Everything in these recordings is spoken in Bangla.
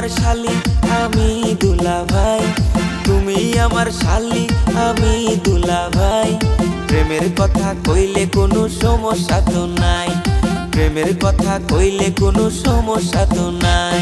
আমার শালি, আমি দুলা ভাই তুমি আমার শালি, আমি দুলা ভাই প্রেমের কথা কইলে কোনো সমস্যা তো নাই। প্রেমের কথা কইলে কোনো সমস্যা তো নাই।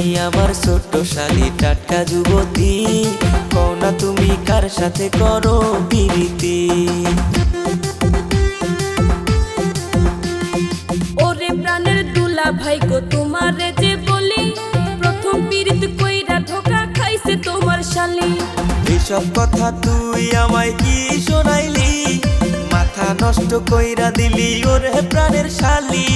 তুমি আমার ছোট্ট শালি টাটকা যুবতী। কওনা তুমি কার সাথে করো পিরিতি? ওরে প্রাণের দুলা ভাই গো তোমারে যে বলি প্রথম পীড়িত কইরা ধোকা খাইছে তোমার শালি। এসব কথা তুই আমায় কি শোনাইলি? মাথা নষ্ট কইরা দিলি ওরে প্রাণের শালি।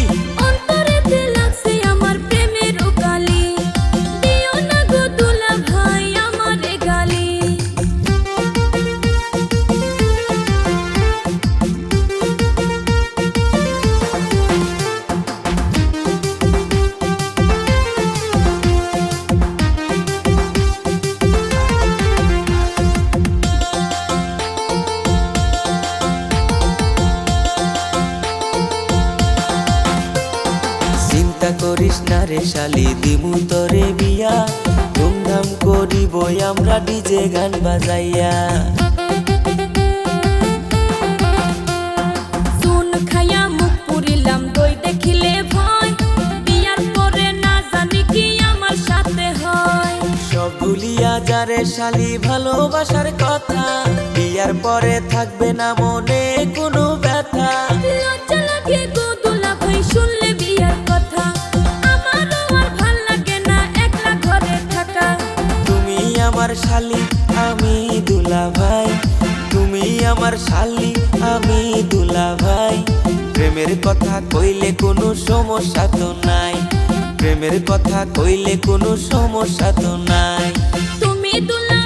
করিস না রে শালি দিমু তোরে বিয়া। ধুমধাম করিব আমরা ডিজে গান বাজাইয়া। যারে শালি ভালোবাসার কথা। বিয়ার পরে থাকবে না মনে কোনো আমার শালি, আমি দুলা ভাই তুমি আমার শালি, আমি দুলা ভাই প্রেমের কথা কইলে কোনো সমস্যা তো নাই। প্রেমের কথা কইলে কোনো সমস্যা তো নাই। তুমি দুলা